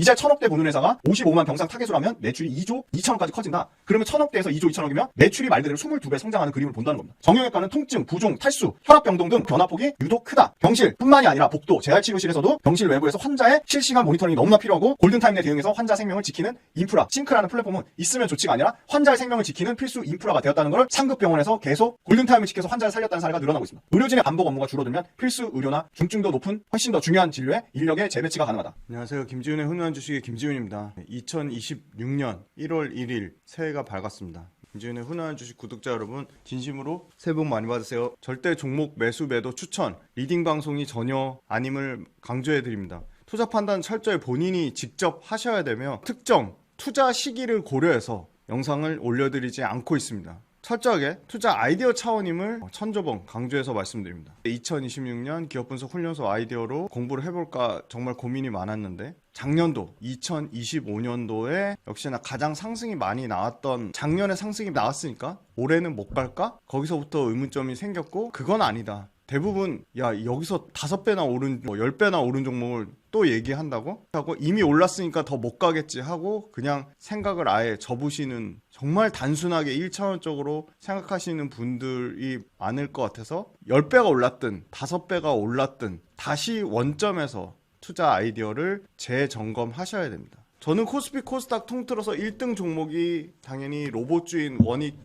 이제 천억대 보는 회사가 55만 병상 타겟으로 하면 매출이 2조 2천억까지 커진다. 그러면 천억대에서 2조 2천억이면 매출이 말 그대로 22배 성장하는 그림을 본다는 겁니다. 정형외과는 통증, 부종, 탈수, 혈압병동 등 변화폭이 유독 크다. 병실뿐만이 아니라 복도, 재활치료실에서도 병실 외부에서 환자의 실시간 모니터링이 너무나 필요하고 골든타임 내 대응해서 환자 생명을 지키는 인프라, 싱크라는 플랫폼은 있으면 좋지가 아니라 환자의 생명을 지키는 필수 인프라가 되었다는 것을 상급 병원에서 계속 골든타임을 지켜서 환자를 살렸다는 사례가 늘어나고 있습니다. 의료진의 반복 업무가 줄어들면 필수 의료나 중증도 높은 훨씬 더 중요한 진료에 인력의 재배치가 가능하다. 안녕하세요. 김지훈의 훈훈 한 주식의 김지훈입니다. 2026년 1월 1일 새해가 밝았습니다. 김지훈의 훈훈한 주식 구독자 여러분 진심으로 새해 복 많이 받으세요. 절대 종목 매수 매도 추천 리딩 방송이 전혀 아님을 강조해 드립니다. 투자 판단 철저히 본인이 직접 하셔야 되며 특정 투자 시기를 고려해서 영상을 올려드리지 않고 있습니다. 철저하게 투자 아이디어 차원임을 천조 번 강조해서 말씀드립니다. 2026년 기업 분석 훈련소 아이디어로 공부를 해볼까 정말 고민이 많았는데 작년도 2025년도에 역시나 가장 상승이 많이 나왔던 작년에 상승이 나왔으니까 올해는 못 갈까? 거기서부터 의문점이 생겼고 그건 아니다. 대부분 야 여기서 다섯 배나 오른 뭐 열 배나 오른 종목을 또 얘기한다고 하고 이미 올랐으니까 더 못 가겠지 하고 그냥 생각을 아예 접으시는 정말 단순하게 1차원적으로 생각하시는 분들이 많을 것 같아서 10배가 올랐든 5배가 올랐든 다시 원점에서 투자 아이디어를 재점검하셔야 됩니다. 저는 코스피 코스닥 통틀어서 1등 종목이 당연히 로봇주인 원익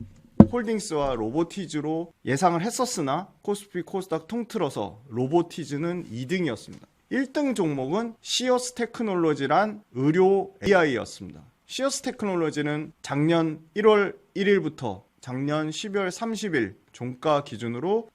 홀딩스와 로보티즈로 예상을 했었으나 코스피 코스닥 통틀어서 로보티즈는 2등이었습니다. 1등 종목은 시어스 테크놀로지란 의료 AI였습니다. 시어스 테크놀로지는 작년 1월 1일부터 작년 12월 30일 종가 기준으로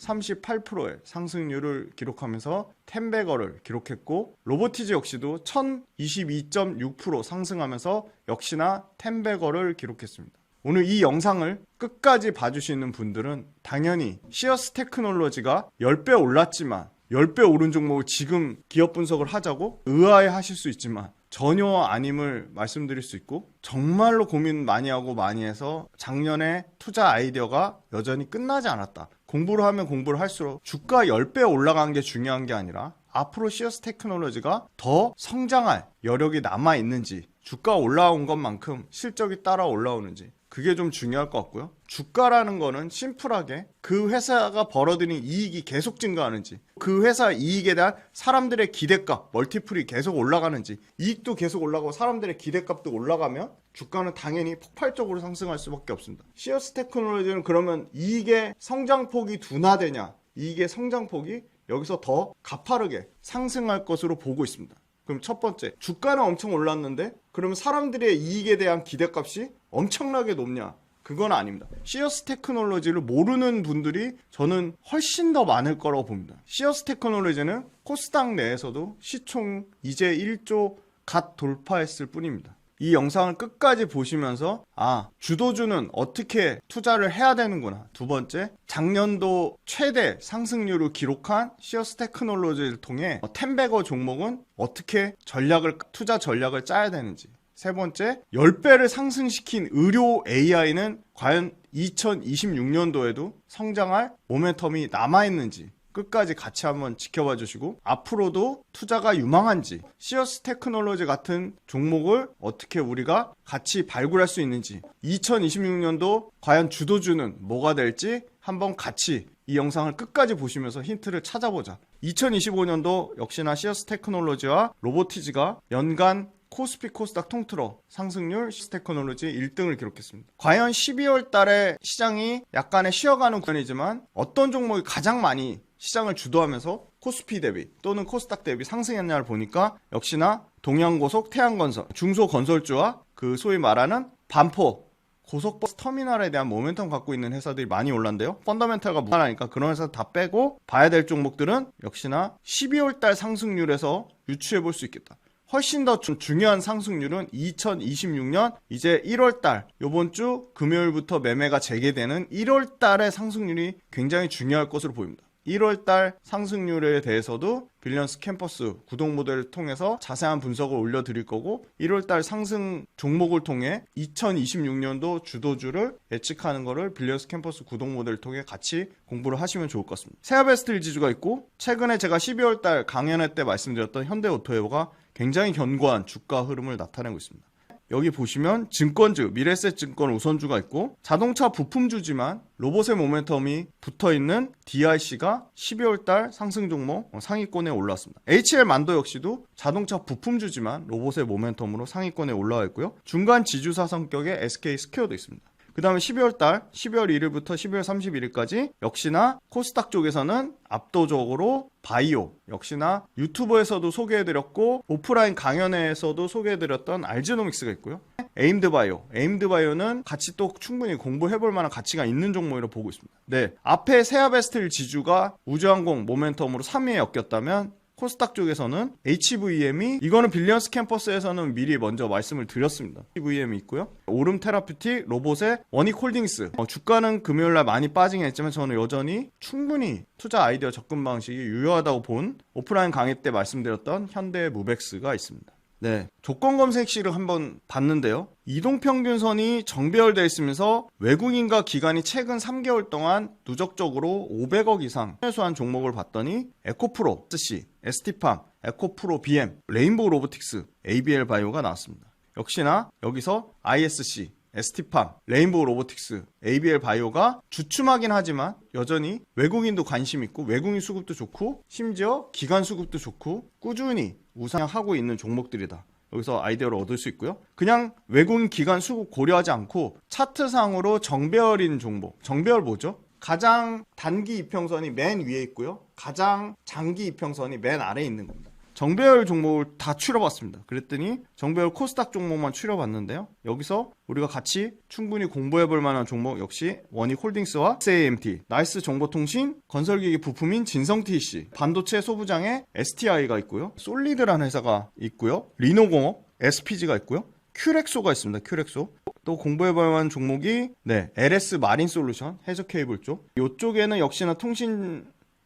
1138%의 상승률을 기록하면서 텐베거를 기록했고 로보티즈 역시도 1022.6% 상승하면서 역시나 텐베거를 기록했습니다. 오늘 이 영상을 끝까지 봐주시는 분들은 당연히 시어스 테크놀로지가 10배 올랐지만 10배 오른 종목을 지금 기업 분석을 하자고 의아해 하실 수 있지만 전혀 아님을 말씀드릴 수 있고 정말로 고민 많이 하고 많이 해서 작년에 투자 아이디어가 여전히 끝나지 않았다. 공부를 하면 공부를 할수록 주가 10배 올라간 게 중요한 게 아니라 앞으로 시어스 테크놀로지가 더 성장할 여력이 남아 있는지 주가 올라온 것만큼 실적이 따라 올라오는지 그게 좀 중요할 것 같고요. 주가라는 거는 심플하게 그 회사가 벌어들인 이익이 계속 증가하는지, 그 회사 이익에 대한 사람들의 기대값, 멀티플이 계속 올라가는지, 이익도 계속 올라가고 사람들의 기대값도 올라가면 주가는 당연히 폭발적으로 상승할 수밖에 없습니다. 시어스 테크놀로지는 그러면 이익의 성장폭이 둔화되냐, 이익의 성장폭이 여기서 더 가파르게 상승할 것으로 보고 있습니다. 그럼 첫 번째, 주가는 엄청 올랐는데 그러면 사람들의 이익에 대한 기대값이 엄청나게 높냐? 그건 아닙니다. 시어스 테크놀로지를 모르는 분들이 저는 훨씬 더 많을 거라고 봅니다. 시어스 테크놀로지는 코스닥 내에서도 시총 이제 1조 갓 돌파했을 뿐입니다. 이 영상을 끝까지 보시면서 아 주도주는 어떻게 투자를 해야 되는구나 두 번째 작년도 최대 상승률을 기록한 시어스 테크놀로지를 통해 어, 텐베거 종목은 어떻게 전략을 투자 전략을 짜야 되는지 세 번째 10배를 상승시킨 의료 AI는 과연 2026년도에도 성장할 모멘텀이 남아있는지 끝까지 같이 한번 지켜봐 주시고 앞으로도 투자가 유망한지 시어스 테크놀로지 같은 종목을 어떻게 우리가 같이 발굴할 수 있는지 2026년도 과연 주도주는 뭐가 될지 한번 같이 이 영상을 끝까지 보시면서 힌트를 찾아보자. 2025년도 역시나 시어스 테크놀로지와 로보티즈가 연간 코스피 코스닥 통틀어 상승률 시스테크놀로지 1등을 기록했습니다. 과연 12월 달에 시장이 약간의 쉬어가는 구간이지만 어떤 종목이 가장 많이 시장을 주도하면서 코스피 대비 또는 코스닥 대비 상승했냐를 보니까 역시나 동양고속, 태양건설, 중소건설주와 그 소위 말하는 반포 고속버스 터미널에 대한 모멘텀 갖고 있는 회사들이 많이 올랐는데요. 펀더멘탈과 무관하니까 그런 회사 다 빼고 봐야 될 종목들은 역시나 12월 달 상승률에서 유추해 볼 수 있겠다. 훨씬 더 주- 중요한 상승률은 2026년 이제 1월 달 요번 주 금요일부터 매매가 재개되는 1월 달의 상승률이 굉장히 중요할 것으로 보입니다. 1월 달 상승률에 대해서도 빌리언스 캠퍼스 구독 모델을 통해서 자세한 분석을 올려드릴 거고 1월 달 상승 종목을 통해 2026년도 주도주를 예측하는 거를 빌리언스 캠퍼스 구독 모델을 통해 같이 공부를 하시면 좋을 것 같습니다. 세아베스트릴 지주가 있고 최근에 제가 12월 달 강연회 때 말씀드렸던 현대오토에버가 굉장히 견고한 주가 흐름을 나타내고 있습니다. 여기 보시면 증권주, 미래세 증권 우선주가 있고 자동차 부품주지만 로봇의 모멘텀이 붙어 있는 DIC가 12월 달 상승 종목 상위권에 올랐습니다. HL 만도 역시도 자동차 부품주지만 로봇의 모멘텀으로 상위권에 올라와 있고요. 중간 지주사 성격의 SK 스퀘어도 있습니다. 그 다음에 12월 달, 12월 1일부터 12월 31일까지 역시나 코스닥 쪽에서는 압도적으로 바이오, 역시나 유튜브에서도 소개해드렸고 오프라인 강연회에서도 소개해드렸던 알지노믹스가 있고요. 에임드 바이오, 에임드 바이오는 같이 또 충분히 공부해볼 만한 가치가 있는 종목으로 보고 있습니다. 네, 앞에 세아베스틸 지주가 우주항공 모멘텀으로 3위에 엮였다면 코스닥 쪽에서는 HVM이 이거는 빌리언스 캠퍼스에서는 미리 먼저 말씀을 드렸습니다. HVM이 있고요. 오름 테라피틱, 로봇의 원익 홀딩스. 어, 주가는 금요일 날 많이 빠지긴 했지만 저는 여전히 충분히 투자 아이디어 접근 방식이 유효하다고 본 오프라인 강의 때 말씀드렸던 현대 무벡스가 있습니다. 네. 조건 검색식을 한번 봤는데요. 이동평균선이 정배열되어 있으면서 외국인과 기관이 최근 3개월 동안 누적적으로 500억 이상 회수한 종목을 봤더니 에코프로, SC, ST팜, 에코프로 BM, 레인보우 로보틱스, ABL 바이오가 나왔습니다. 역시나 여기서 ISC, ST팜, 레인보우 로보틱스, ABL 바이오가 주춤하긴 하지만 여전히 외국인도 관심 있고 외국인 수급도 좋고 심지어 기관 수급도 좋고 꾸준히 우상하고 있는 종목들이다. 여기서 아이디어를 얻을 수 있고요. 그냥 외국인 기관 수급 고려하지 않고 차트상으로 정배열인 종목. 정배열 뭐죠? 가장 단기 이평선이 맨 위에 있고요. 가장 장기 이평선이 맨 아래에 있는 겁니다. 정배열 종목을 다 추려봤습니다. 그랬더니 정배열 코스닥 종목만 추려봤는데요. 여기서 우리가 같이 충분히 공부해볼 만한 종목 역시 원익홀딩스와 SAMT, 나이스 정보통신, 건설기기 부품인 진성TC, 반도체 소부장의 STI가 있고요. 솔리드라는 회사가 있고요. 리노공업, SPG가 있고요. 큐렉소가 있습니다. 큐렉소. 또 공부해볼 만한 종목이 네 LS 마린 솔루션 해저 케이블 쪽. 이쪽에는 역시나 통신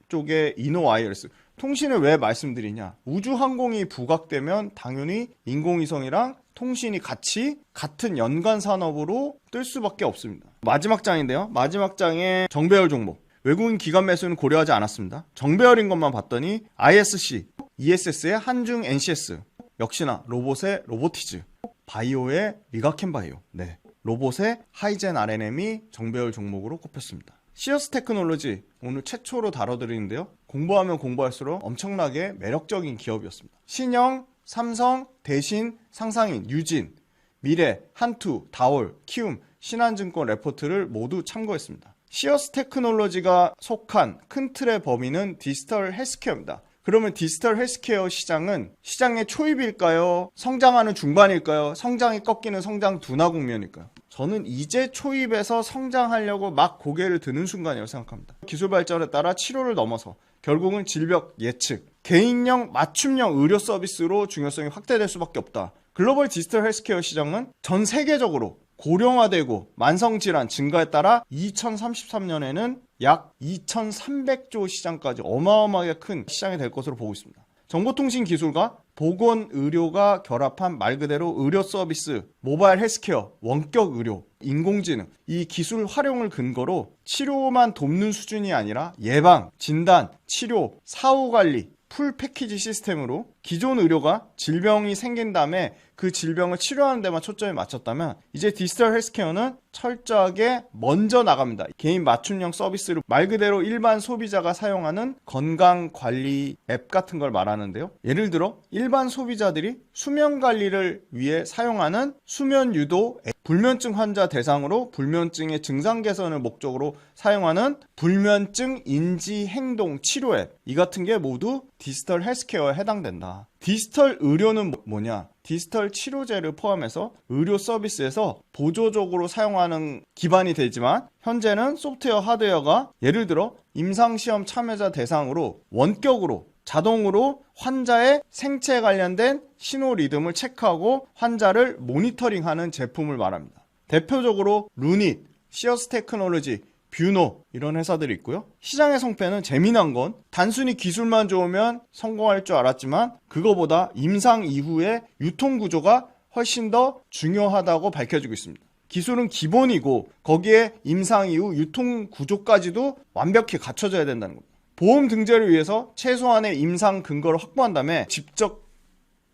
쪽에 이노 와이어리스. 통신을 왜 말씀드리냐? 우주 항공이 부각되면 당연히 인공위성이랑 통신이 같이 같은 연관 산업으로 뜰 수밖에 없습니다. 마지막 장인데요. 마지막 장에 정배열 종목. 외국인 기관 매수는 고려하지 않았습니다. 정배열인 것만 봤더니 ISC, ESS의 한중 NCS, 역시나 로봇의 로보티즈, 바이오의 리가켄 바이오, 네. 로봇의 하이젠 RNM이 정배열 종목으로 꼽혔습니다. 시어스 테크놀로지 오늘 최초로 다뤄드리는데요. 공부하면 공부할수록 엄청나게 매력적인 기업이었습니다. 신영, 삼성, 대신, 상상인, 유진, 미래, 한투, 다올, 키움, 신한증권 레포트를 모두 참고했습니다. 시어스 테크놀로지가 속한 큰 틀의 범위는 디지털 헬스케어입니다. 그러면 디지털 헬스케어 시장은 시장의 초입일까요? 성장하는 중반일까요? 성장이 꺾이는 성장 둔화 국면일까요? 저는 이제 초입에서 성장하려고 막 고개를 드는 순간이라고 생각합니다. 기술 발전에 따라 치료를 넘어서 결국은 질병 예측, 개인형 맞춤형 의료 서비스로 중요성이 확대될 수밖에 없다. 글로벌 디지털 헬스케어 시장은 전 세계적으로 고령화되고 만성질환 증가에 따라 2033년에는 약 2,300조 시장까지 어마어마하게 큰 시장이 될 것으로 보고 있습니다. 정보통신 기술과 보건 의료가 결합한 말 그대로 의료 서비스, 모바일 헬스케어, 원격 의료, 인공지능 이 기술 활용을 근거로 치료만 돕는 수준이 아니라 예방, 진단, 치료, 사후 관리 풀 패키지 시스템으로 기존 의료가 질병이 생긴 다음에 그 질병을 치료하는 데만 초점이 맞췄다면 이제 디지털 헬스케어는 철저하게 먼저 나갑니다. 개인 맞춤형 서비스를 말 그대로 일반 소비자가 사용하는 건강 관리 앱 같은 걸 말하는데요. 예를 들어 일반 소비자들이 수면 관리를 위해 사용하는 수면 유도 앱, 불면증 환자 대상으로 불면증의 증상 개선을 목적으로 사용하는 불면증 인지 행동 치료 앱 이 같은 게 모두 디지털 헬스케어에 해당된다. 디지털 의료는 뭐- 뭐냐? 디지털 치료제를 포함해서 의료 서비스에서 보조적으로 사용하는 기반이 되지만 현재는 소프트웨어 하드웨어가 예를 들어 임상시험 참여자 대상으로 원격으로 자동으로 환자의 생체에 관련된 신호 리듬을 체크하고 환자를 모니터링하는 제품을 말합니다. 대표적으로 루닛, 시어스 테크놀로지, 뷰노 이런 회사들이 있고요. 시장의 성패는 재미난 건 단순히 기술만 좋으면 성공할 줄 알았지만 그거보다 임상 이후의 유통 구조가 훨씬 더 중요하다고 밝혀지고 있습니다. 기술은 기본이고 거기에 임상 이후 유통 구조까지도 완벽히 갖춰져야 된다는 겁니다. 보험 등재를 위해서 최소한의 임상 근거를 확보한 다음에 직접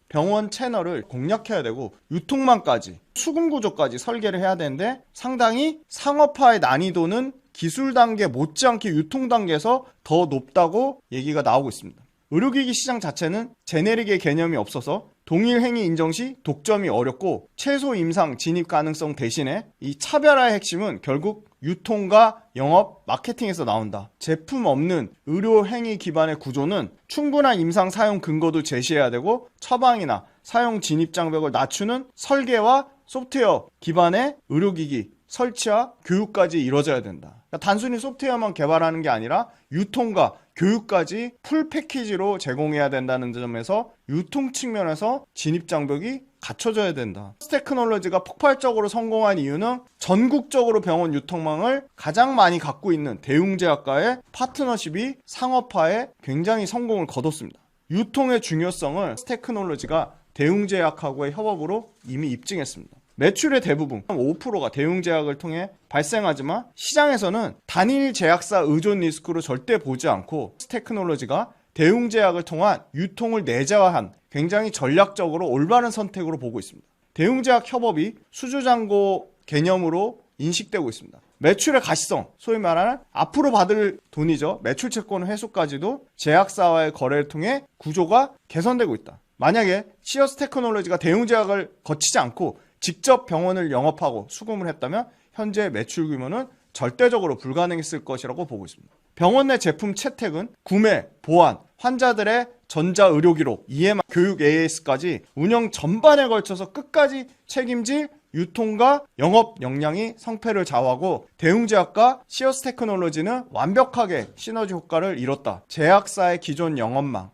병원 채널을 공략해야 되고 유통망까지 수금 구조까지 설계를 해야 되는데 상당히 상업화의 난이도는 기술 단계 못지않게 유통 단계에서 더 높다고 얘기가 나오고 있습니다. 의료기기 시장 자체는 제네릭의 개념이 없어서 동일 행위 인정 시 독점이 어렵고 최소 임상 진입 가능성 대신에 이 차별화의 핵심은 결국 유통과 영업, 마케팅에서 나온다. 제품 없는 의료 행위 기반의 구조는 충분한 임상 사용 근거도 제시해야 되고 처방이나 사용 진입 장벽을 낮추는 설계와 소프트웨어 기반의 의료기기 설치와 교육까지 이루어져야 된다. 그러니까 단순히 소프트웨어만 개발하는 게 아니라 유통과 교육까지 풀 패키지로 제공해야 된다는 점에서 유통 측면에서 진입 장벽이 갖춰져야 된다. 테크놀로지가 폭발적으로 성공한 이유는 전국적으로 병원 유통망을 가장 많이 갖고 있는 대웅제약과의 파트너십이 상업화에 굉장히 성공을 거뒀습니다. 유통의 중요성을 테크놀로지가 대웅제약하고의 협업으로 이미 입증했습니다. 매출의 대부분 5%가 대웅제약을 통해 발생하지만 시장에서는 단일 제약사 의존 리스크로 절대 보지 않고 테크놀로지가 대웅제약을 통한 유통을 내재화한 굉장히 전략적으로 올바른 선택으로 보고 있습니다. 대웅제약 협업이 수주장고 개념으로 인식되고 있습니다. 매출의 가시성, 소위 말하는 앞으로 받을 돈이죠. 매출 채권 회수까지도 제약사와의 거래를 통해 구조가 개선되고 있다. 만약에 시어스 테크놀로지가 대웅제약을 거치지 않고 직접 병원을 영업하고 수금을 했다면 현재 매출 규모는 절대적으로 불가능했을 것이라고 보고 있습니다. 병원 내 제품 채택은 구매, 보안, 환자들의 전자 의료 기록, EMR, 교육 AS까지 운영 전반에 걸쳐서 끝까지 책임질 유통과 영업 역량이 성패를 좌우하고 대웅제약과 시어스 테크놀로지는 완벽하게 시너지 효과를 이뤘다. 제약사의 기존 영업망,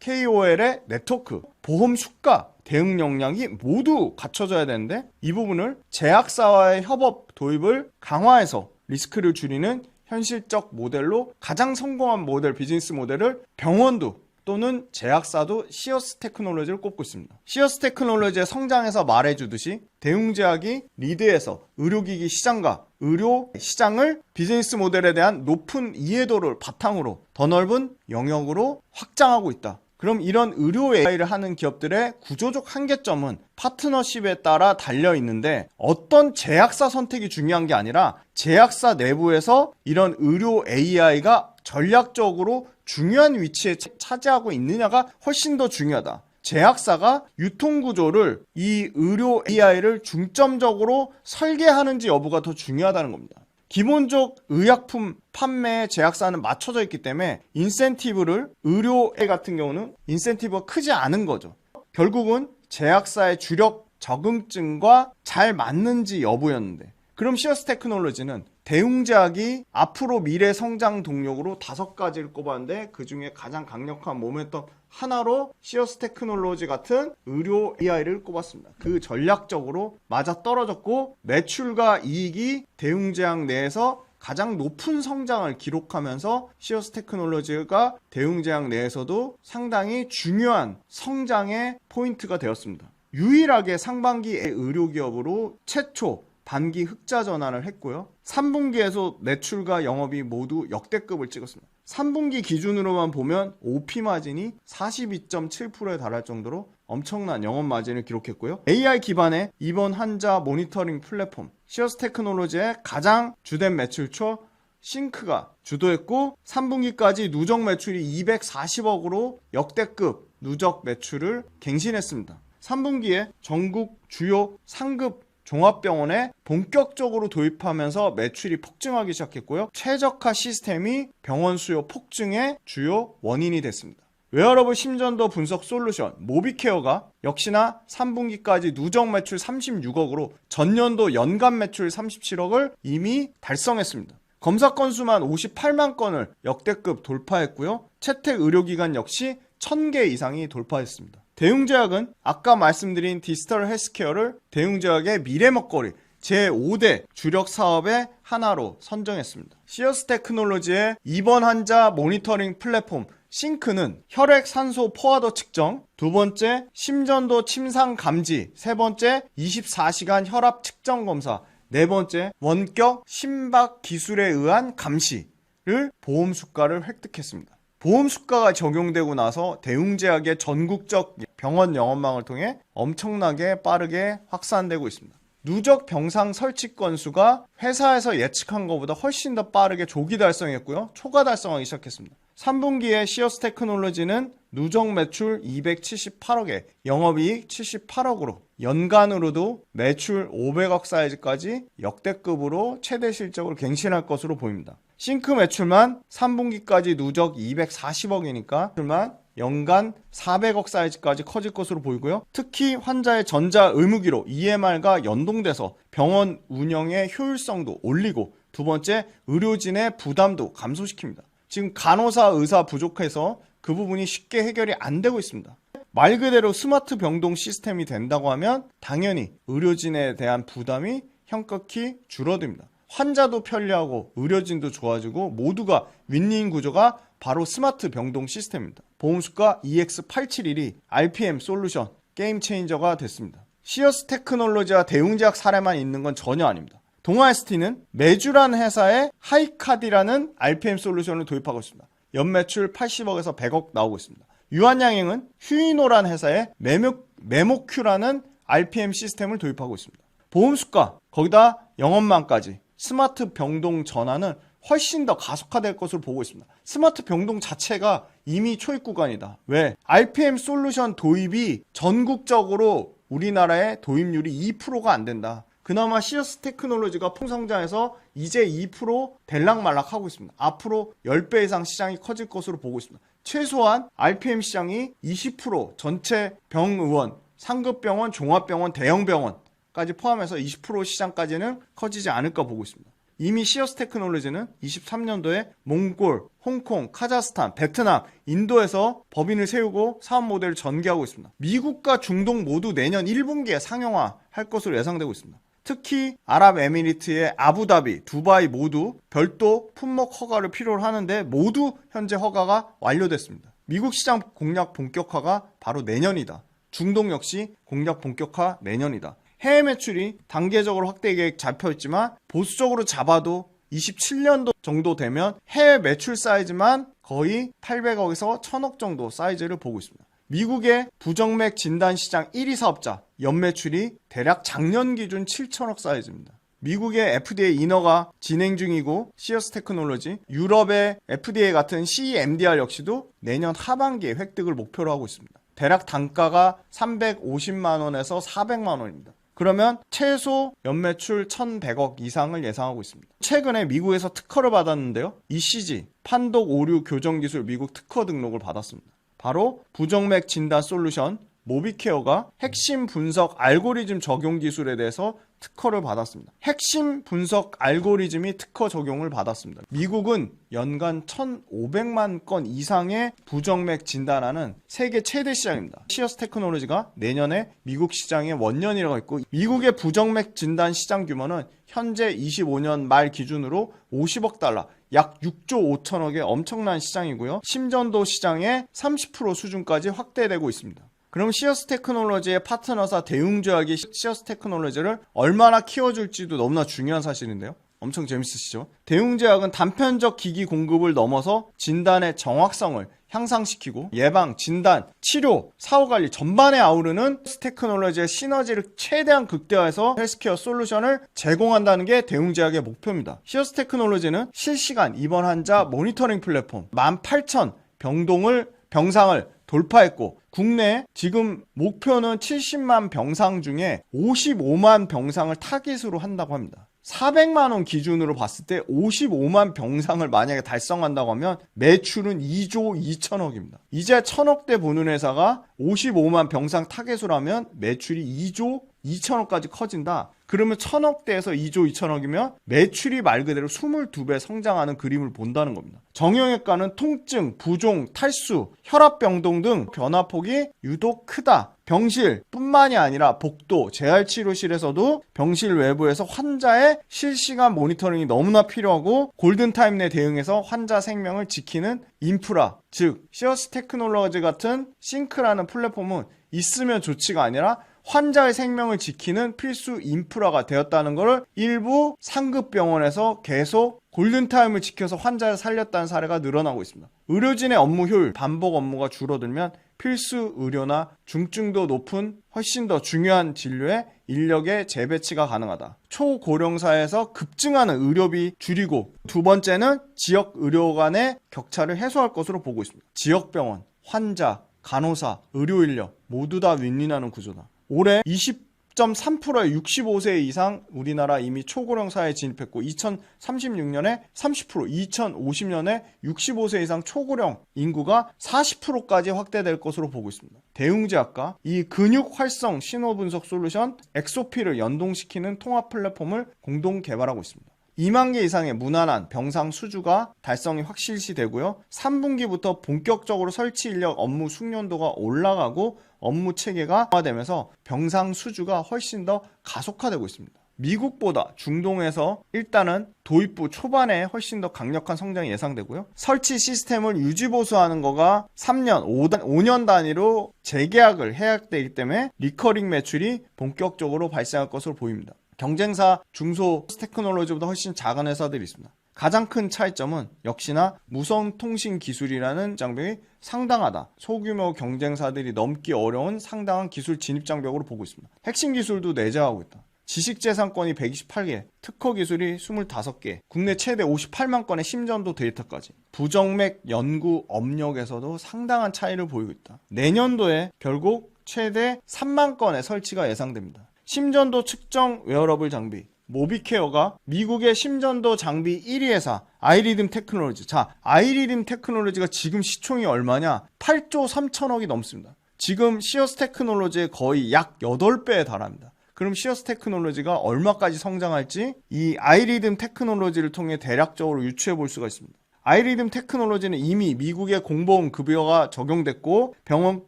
KOL의 네트워크, 보험 수가, 대응 역량이 모두 갖춰져야 되는데 이 부분을 제약사와의 협업 도입을 강화해서 리스크를 줄이는 현실적 모델로 가장 성공한 모델 비즈니스 모델을 병원도 또는 제약사도 시어스 테크놀로지를 꼽고 있습니다. 시어스 테크놀로지의 성장에서 말해주듯이 대웅제약이 리드해서 의료기기 시장과 의료 시장을 비즈니스 모델에 대한 높은 이해도를 바탕으로 더 넓은 영역으로 확장하고 있다. 그럼 이런 의료 AI를 하는 기업들의 구조적 한계점은 파트너십에 따라 달려 있는데 어떤 제약사 선택이 중요한 게 아니라 제약사 내부에서 이런 의료 AI가 전략적으로 중요한 위치에 차지하고 있느냐가 훨씬 더 중요하다. 제약사가 유통 구조를 이 의료 AI를 중점적으로 설계하는지 여부가 더 중요하다는 겁니다. 기본적 의약품 판매에 제약사는 맞춰져 있기 때문에 인센티브를 의료에 같은 경우는 인센티브가 크지 않은 거죠. 결국은 제약사의 주력 적응증과 잘 맞는지 여부였는데 그럼 시어스 테크놀로지는 대웅제약이 앞으로 미래 성장 동력으로 다섯 가지를 꼽았는데 그 중에 가장 강력한 모멘텀 하나로 시어스 테크놀로지 같은 의료 AI를 꼽았습니다. 그 전략적으로 맞아 떨어졌고 매출과 이익이 대웅제약 내에서 가장 높은 성장을 기록하면서 시어스 테크놀로지가 대웅제약 내에서도 상당히 중요한 성장의 포인트가 되었습니다. 유일하게 상반기 의료기업으로 최초 단기 흑자 전환을 했고요. 3분기에서 매출과 영업이 모두 역대급을 찍었습니다. 3분기 기준으로만 보면 OP 마진이 42.7%에 달할 정도로 엄청난 영업 마진을 기록했고요. AI 기반의 입원 환자 모니터링 플랫폼 시어스 테크놀로지의 가장 주된 매출처 싱크가 주도했고 3분기까지 누적 매출이 240억으로 역대급 누적 매출을 갱신했습니다. 3분기에 전국 주요 상급 종합병원에 본격적으로 도입하면서 매출이 폭증하기 시작했고요. 최적화 시스템이 병원 수요 폭증의 주요 원인이 됐습니다. 웨어러블 심전도 분석 솔루션 모비케어가 역시나 3분기까지 누적 매출 36억으로 전년도 연간 매출 37억을 이미 달성했습니다. 검사 건수만 58만 건을 역대급 돌파했고요. 채택 의료기관 역시 1000개 이상이 돌파했습니다. 대웅제약은 아까 말씀드린 디지털 헬스케어를 대웅제약의 미래 먹거리, 제5대 주력 사업의 하나로 선정했습니다. 시어스 테크놀로지의 입원 환자 모니터링 플랫폼 싱크는 혈액 산소 포화도 측정, 두 번째 심전도 침상 감지, 세 번째 24시간 혈압 측정 검사, 네 번째 원격 심박 기술에 의한 감시를 보험 수가를 획득했습니다. 보험 수가가 적용되고 나서 대웅제약의 전국적 병원 영업망을 통해 엄청나게 빠르게 확산되고 있습니다. 누적 병상 설치 건수가 회사에서 예측한 것보다 훨씬 더 빠르게 조기 달성했고요. 초과 달성하기 시작했습니다. 3분기에 시어스 테크놀로지는 누적 매출 278억에 영업이익 78억으로 연간으로도 매출 500억 사이즈까지 역대급으로 최대 실적을 갱신할 것으로 보입니다. 싱크 매출만 3분기까지 누적 240억이니까 매출만 연간 400억 사이즈까지 커질 것으로 보이고요. 특히 환자의 전자 의무기로 EMR과 연동돼서 병원 운영의 효율성도 올리고 두 번째 의료진의 부담도 감소시킵니다. 지금 간호사 의사 부족해서 그 부분이 쉽게 해결이 안 되고 있습니다. 말 그대로 스마트 병동 시스템이 된다고 하면 당연히 의료진에 대한 부담이 현격히 줄어듭니다. 환자도 편리하고 의료진도 좋아지고 모두가 윈윈 구조가 바로 스마트 병동 시스템입니다. 보험수가 EX871이 RPM 솔루션 게임 체인저가 됐습니다. 시어스 테크놀로지와 대웅제약 사례만 있는 건 전혀 아닙니다. 동아ST는 메주란 회사의 하이카디라는 RPM 솔루션을 도입하고 있습니다. 연매출 80억에서 100억 나오고 있습니다. 유한양행은 휴이노란 회사의 메모, 메모큐라는 RPM 시스템을 도입하고 있습니다. 보험수가 거기다 영업망까지 스마트 병동 전환은 훨씬 더 가속화될 것으로 보고 있습니다. 스마트 병동 자체가 이미 초입 구간이다. 왜? RPM 솔루션 도입이 전국적으로 우리나라의 도입률이 2%가 안 된다. 그나마 시어스 테크놀로지가 풍성장해서 이제 2% 될락말락 하고 있습니다. 앞으로 10배 이상 시장이 커질 것으로 보고 있습니다. 최소한 RPM 시장이 20% 전체 병의원, 상급병원, 종합병원, 대형병원 까지 포함해서 20% 시장까지는 커지지 않을까 보고 있습니다. 이미 시어스 테크놀로지는 23년도에 몽골, 홍콩, 카자흐스탄, 베트남, 인도에서 법인을 세우고 사업 모델을 전개하고 있습니다. 미국과 중동 모두 내년 1분기에 상용화 할 것으로 예상되고 있습니다. 특히 아랍에미리트의 아부다비, 두바이 모두 별도 품목 허가를 필요로 하는데 모두 현재 허가가 완료됐습니다. 미국 시장 공략 본격화가 바로 내년이다. 중동 역시 공략 본격화 내년이다. 해외 매출이 단계적으로 확대 계획 잡혀 있지만 보수적으로 잡아도 27년도 정도 되면 해외 매출 사이즈만 거의 800억에서 1000억 정도 사이즈를 보고 있습니다. 미국의 부정맥 진단 시장 1위 사업자 연매출이 대략 작년 기준 7천억 사이즈입니다. 미국의 FDA 인허가 진행 중이고 시어스 테크놀로지, 유럽의 FDA 같은 CEMDR 역시도 내년 하반기에 획득을 목표로 하고 있습니다. 대략 단가가 350만 원에서 400만 원입니다. 그러면 최소 연매출 1,100억 이상을 예상하고 있습니다. 최근에 미국에서 특허를 받았는데요. ECG 판독 오류 교정 기술 미국 특허 등록을 받았습니다. 바로 부정맥 진단 솔루션 모비케어가 핵심 분석 알고리즘 적용 기술에 대해서 특허를 받았습니다. 핵심 분석 알고리즘이 특허 적용을 받았습니다. 미국은 연간 1,500만 건 이상의 부정맥 진단하는 세계 최대 시장입니다. 시어스 테크놀로지가 내년에 미국 시장의 원년이라고 했고 미국의 부정맥 진단 시장 규모는 현재 25년 말 기준으로 50억 달러, 약 6조 5천억의 엄청난 시장이고요. 심전도 시장의 30% 수준까지 확대되고 있습니다. 그럼 시어스 테크놀로지의 파트너사 대웅제약이 시어스 테크놀로지를 얼마나 키워줄지도 너무나 중요한 사실인데요. 엄청 재밌으시죠? 대웅제약은 단편적 기기 공급을 넘어서 진단의 정확성을 향상시키고 예방, 진단, 치료, 사후관리 전반에 아우르는 테크놀로지의 시너지를 최대한 극대화해서 헬스케어 솔루션을 제공한다는 게 대웅제약의 목표입니다. 시어스 테크놀로지는 실시간 입원 환자 모니터링 플랫폼 18,000 병동을 병상을 돌파했고 국내 지금 목표는 70만 병상 중에 55만 병상을 타깃으로 한다고 합니다. 400만 원 기준으로 봤을 때 55만 병상을 만약에 달성한다고 하면 매출은 2조 2천억입니다. 이제 천억대 보는 회사가 55만 병상 타겟으로 하면 매출이 2조 2천억까지 커진다. 그러면 천억대에서 2조 2천억이면 매출이 말 그대로 22배 성장하는 그림을 본다는 겁니다. 정형외과는 통증, 부종, 탈수, 혈압병동 등 변화폭이 유독 크다. 병실뿐만이 아니라 복도, 재활치료실에서도 병실 외부에서 환자의 실시간 모니터링이 너무나 필요하고 골든타임 내 대응해서 환자 생명을 지키는 인프라, 즉 시어스 테크놀로지 같은 싱크라는 플랫폼은 있으면 좋지가 아니라 환자의 생명을 지키는 필수 인프라가 되었다는 것을 일부 상급 병원에서 계속 골든타임을 지켜서 환자를 살렸다는 사례가 늘어나고 있습니다. 의료진의 업무 효율, 반복 업무가 줄어들면 필수 의료나 중증도 높은 훨씬 더 중요한 진료에 인력의 재배치가 가능하다. 초고령사에서 급증하는 의료비 줄이고 두 번째는 지역 의료 간의 격차를 해소할 것으로 보고 있습니다. 지역 병원, 환자, 간호사, 의료 인력 모두 다 윈윈하는 구조다. 올해 20.3%의 65세 이상 우리나라 이미 초고령 사회에 진입했고 2036년에 30%, 2050년에 65세 이상 초고령 인구가 40%까지 확대될 것으로 보고 있습니다. 대웅제약과 이 근육 활성 신호 분석 솔루션 엑소피를 연동시키는 통합 플랫폼을 공동 개발하고 있습니다. 2만 개 이상의 무난한 병상 수주가 달성이 확실시 되고요. 3분기부터 본격적으로 설치 인력 업무 숙련도가 올라가고 업무 체계가 강화되면서 병상 수주가 훨씬 더 가속화되고 있습니다. 미국보다 중동에서 일단은 도입부 초반에 훨씬 더 강력한 성장이 예상되고요. 설치 시스템을 유지 보수하는 거가 3년, 5단, 5년 단위로 재계약을 해야 되기 때문에 리커링 매출이 본격적으로 발생할 것으로 보입니다. 경쟁사 중소 테크놀로지보다 훨씬 작은 회사들이 있습니다. 가장 큰 차이점은 역시나 무선 통신 기술이라는 장벽이 상당하다. 소규모 경쟁사들이 넘기 어려운 상당한 기술 진입 장벽으로 보고 있습니다. 핵심 기술도 내재하고 있다. 지식재산권이 128개, 특허 기술이 25개, 국내 최대 58만 건의 심전도 데이터까지. 부정맥 연구 업력에서도 상당한 차이를 보이고 있다. 내년도에 결국 최대 3만 건의 설치가 예상됩니다. 심전도 측정 웨어러블 장비, 모비케어가 미국의 심전도 장비 1위 회사 아이리듬 테크놀로지. 자, 아이리듬 테크놀로지가 지금 시총이 얼마냐? 8조 3천억이 넘습니다. 지금 시어스 테크놀로지의 거의 약 8배에 달합니다. 그럼 시어스 테크놀로지가 얼마까지 성장할지 이 아이리듬 테크놀로지를 통해 대략적으로 유추해 볼 수가 있습니다. 아이리듬 테크놀로지는 이미 미국의 공보험 급여가 적용됐고 병원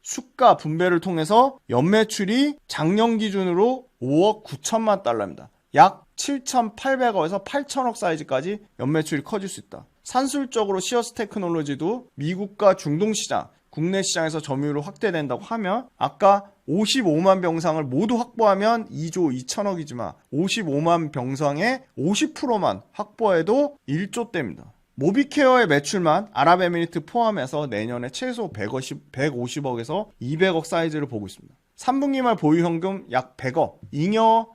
수가 분배를 통해서 연매출이 작년 기준으로 5억 9천만 달러입니다. 약 7,800억에서 8천억 사이즈까지 연매출이 커질 수 있다. 산술적으로 시어스 테크놀로지도 미국과 중동 시장, 국내 시장에서 점유율을 확대된다고 하면 아까 55만 병상을 모두 확보하면 2조 2천억이지만 55만 병상의 50%만 확보해도 1조 대입니다. 모비케어의 매출만 아랍에미리트 포함해서 내년에 최소 150, 150억에서 200억 사이즈를 보고 있습니다. 3분기 말 보유 현금 약 100억, 잉여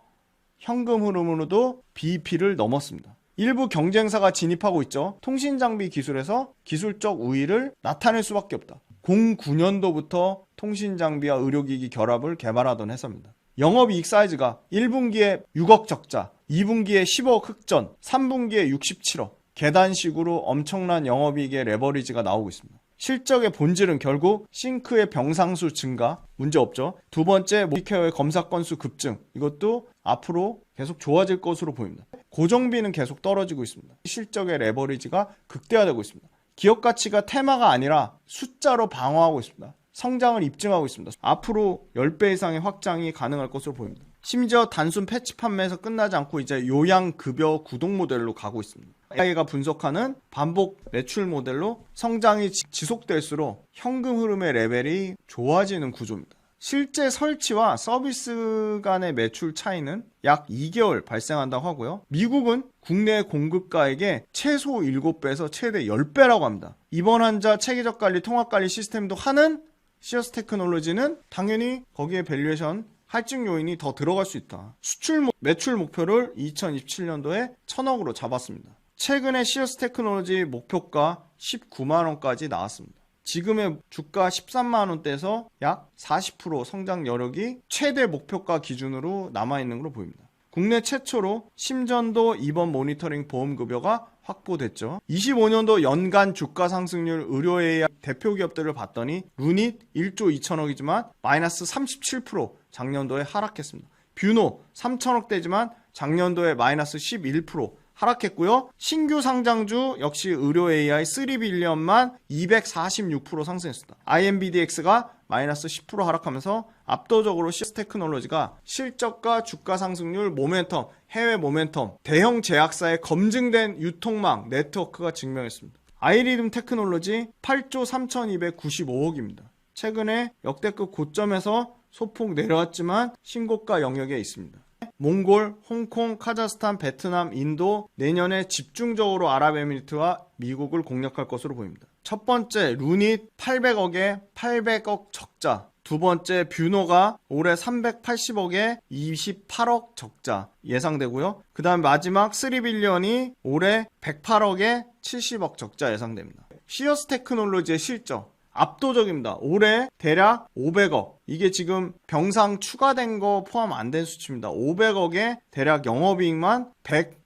현금 흐름으로도 BEP를 넘었습니다. 일부 경쟁사가 진입하고 있죠. 통신 장비 기술에서 기술적 우위를 나타낼 수밖에 없다. 09년도부터 통신 장비와 의료기기 결합을 개발하던 회사입니다. 영업이익 사이즈가 1분기에 6억 적자, 2분기에 10억 흑전, 3분기에 67억. 계단식으로 엄청난 영업이익의 레버리지가 나오고 있습니다. 실적의 본질은 결국 싱크의 병상수 증가 문제 없죠. 두 번째 모비케어의 검사 건수 급증 이것도 앞으로 계속 좋아질 것으로 보입니다. 고정비는 계속 떨어지고 있습니다. 실적의 레버리지가 극대화되고 있습니다. 기업 가치가 테마가 아니라 숫자로 방어하고 있습니다. 성장을 입증하고 있습니다. 앞으로 10배 이상의 확장이 가능할 것으로 보입니다. 심지어 단순 패치 판매에서 끝나지 않고 이제 요양 급여 구독 모델로 가고 있습니다. AI가 분석하는 반복 매출 모델로 성장이 지- 지속될수록 현금 흐름의 레벨이 좋아지는 구조입니다. 실제 설치와 서비스 간의 매출 차이는 약 2개월 발생한다고 하고요. 미국은 국내 공급가에게 최소 7배에서 최대 10배라고 합니다. 입원 환자 체계적 관리, 통합 관리 시스템도 하는 시어스 테크놀로지는 당연히 거기에 밸류에이션 할증 요인이 더 들어갈 수 있다. 수출 목- 매출 목표를 2027년도에 1000억으로 잡았습니다. 최근에 시어스 테크놀로지 목표가 19만 원까지 나왔습니다. 지금의 주가 13만 원대에서 약 40% 성장 여력이 최대 목표가 기준으로 남아 있는 걸로 보입니다. 국내 최초로 심전도 입원 모니터링 보험 급여가 확보됐죠. 25년도 연간 주가 상승률 의료 AI 대표 기업들을 봤더니 루닛 1조 2천억이지만 마이너스 37% 작년도에 하락했습니다. 뷰노 3천억대지만 작년도에 마이너스 11% 하락했고요. 신규 상장주 역시 의료 AI 3빌리언만 246% 상승했습니다. IMBDX가 마이너스 10% 하락하면서 압도적으로 CS 테크놀로지가 실적과 주가 상승률, 모멘텀, 해외 모멘텀, 대형 제약사의 검증된 유통망 네트워크가 증명했습니다. 아이리듬 테크놀로지 8조 3,295억입니다. 최근에 역대급 고점에서 소폭 내려왔지만 신고가 영역에 있습니다. 몽골, 홍콩, 카자흐스탄, 베트남, 인도 내년에 집중적으로 아랍에미리트와 미국을 공략할 것으로 보입니다. 첫 번째 루닛 800억에 800억 적자. 두 번째 뷰노가 올해 380억에 28억 적자 예상되고요. 그 다음 마지막 3빌리언이 올해 108억에 70억 적자 예상됩니다. 시어스 테크놀로지의 실적 압도적입니다. 올해 대략 500억. 이게 지금 병상 추가된 거 포함 안 된 수치입니다. 500억에 대략 영업이익만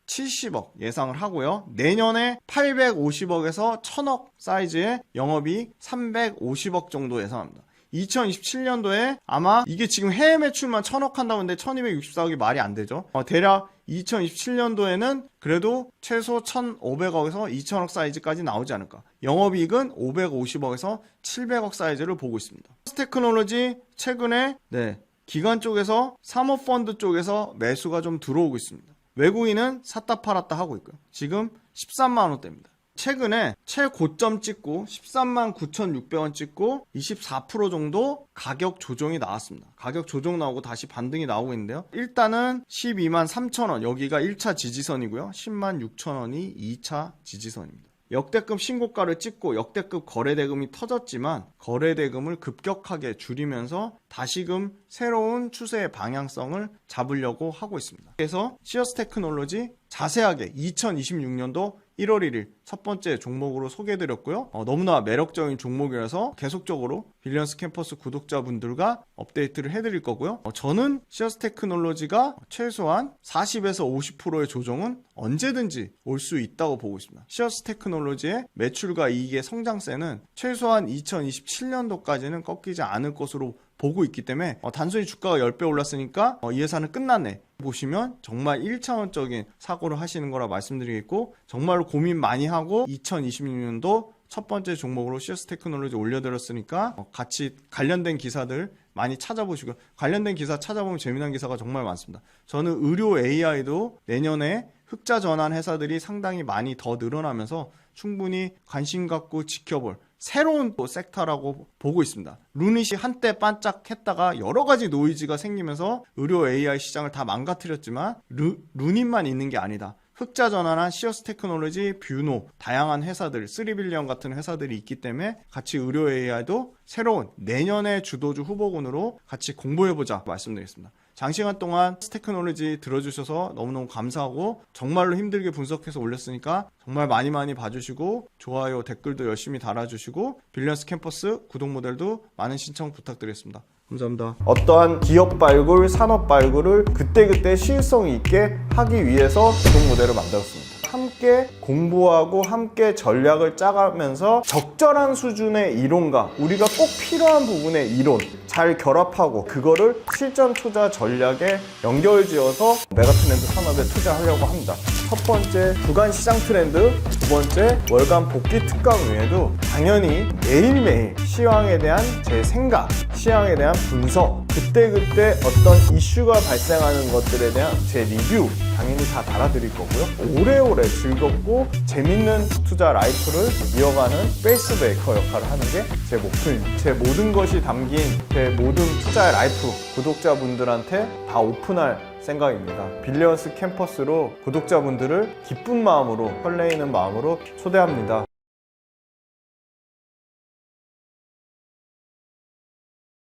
170억 예상을 하고요. 내년에 850억에서 1000억 사이즈의 영업이익 350억 정도 예상합니다. 2027년도에 아마 이게 지금 해외 매출만 1000억 한다고 했는데 1264억이 말이 안 되죠. 어, 대략 2027년도에는 그래도 최소 1,500억에서 2,000억 사이즈까지 나오지 않을까. 영업이익은 550억에서 700억 사이즈를 보고 있습니다. 테크놀로지 최근에 네, 기관 쪽에서 사모펀드 쪽에서 매수가 좀 들어오고 있습니다. 외국인은 샀다 팔았다 하고 있고요. 지금 13만 원대입니다. 최근에 최고점 찍고 13만 9,600원 찍고 24% 정도 가격 조정이 나왔습니다. 가격 조정 나오고 다시 반등이 나오고 있는데요. 일단은 12만 3천원 여기가 1차 지지선이고요. 10만 6천원이 2차 지지선입니다. 역대급 신고가를 찍고 역대급 거래대금이 터졌지만 거래대금을 급격하게 줄이면서 다시금 새로운 추세의 방향성을 잡으려고 하고 있습니다. 그래서 시어스 테크놀로지 자세하게 2026년도 1월 1일 첫 번째 종목으로 소개해드렸고요. 어, 너무나 매력적인 종목이라서 계속적으로 빌리언스 캠퍼스 구독자분들과 업데이트를 해드릴 거고요. 어, 저는 시어스 테크놀로지가 최소한 40에서 50%의 조정은 언제든지 올 수 있다고 보고 있습니다. 시어스 테크놀로지의 매출과 이익의 성장세는 최소한 2027년도까지는 꺾이지 않을 것으로 보고 있기 때문에 어, 단순히 주가가 10배 올랐으니까 어, 이 회사는 끝났네 보시면 정말 1차원적인 사고를 하시는 거라 말씀드리겠고 정말로 고민 많이 하고 2026년도 첫 번째 종목으로 시어스 테크놀로지 올려드렸으니까 어, 같이 관련된 기사들 많이 찾아보시고 관련된 기사 찾아보면 재미난 기사가 정말 많습니다. 저는 의료 AI도 내년에 흑자 전환 회사들이 상당히 많이 더 늘어나면서 충분히 관심 갖고 지켜볼 새로운 또 섹터라고 보고 있습니다. 루닛이 한때 반짝했다가 여러 가지 노이즈가 생기면서 의료 AI 시장을 다 망가뜨렸지만 루, 루닛만 있는 게 아니다. 흑자 전환한 시어스 테크놀로지, 뷰노, 다양한 회사들, 3빌리언 같은 회사들이 있기 때문에 같이 의료 AI도 새로운 내년의 주도주 후보군으로 같이 공부해보자 말씀드리겠습니다. 장시간 동안 스테크놀로지 들어주셔서 너무너무 감사하고 정말로 힘들게 분석해서 올렸으니까 정말 많이 많이 봐주시고 좋아요 댓글도 열심히 달아주시고 빌리언스 캠퍼스 구독 모델도 많은 신청 부탁드리겠습니다. 감사합니다. 어떠한 기업 발굴, 산업 발굴을 그때그때 시일성 있게 하기 위해서 구독 모델을 만들었습니다. 함께 공부하고 함께 전략을 짜가면서 적절한 수준의 이론과 우리가 꼭 필요한 부분의 이론 잘 결합하고 그거를 실전 투자 전략에 연결 지어서 메가 트렌드 산업에 투자하려고 합니다. 첫 번째 주간 시장 트렌드, 두 번째 월간 복귀 특강 외에도 당연히 매일매일 시황에 대한 제 생각, 시황에 대한 분석, 그때그때 어떤 이슈가 발생하는 것들에 대한 제 리뷰 당연히 다 달아드릴 거고요. 오래오래 즐겁고 재밌는 투자 라이프를 이어가는 페이스 메이커 역할을 하는 게 제 목표입니다. 제 모든 것이 담긴 제 모든 투자의 라이프 구독자분들한테 다 오픈할 생각입니다. 빌리언스 캠퍼스로 구독자분들을 기쁜 마음으로 설레이는 마음으로 초대합니다.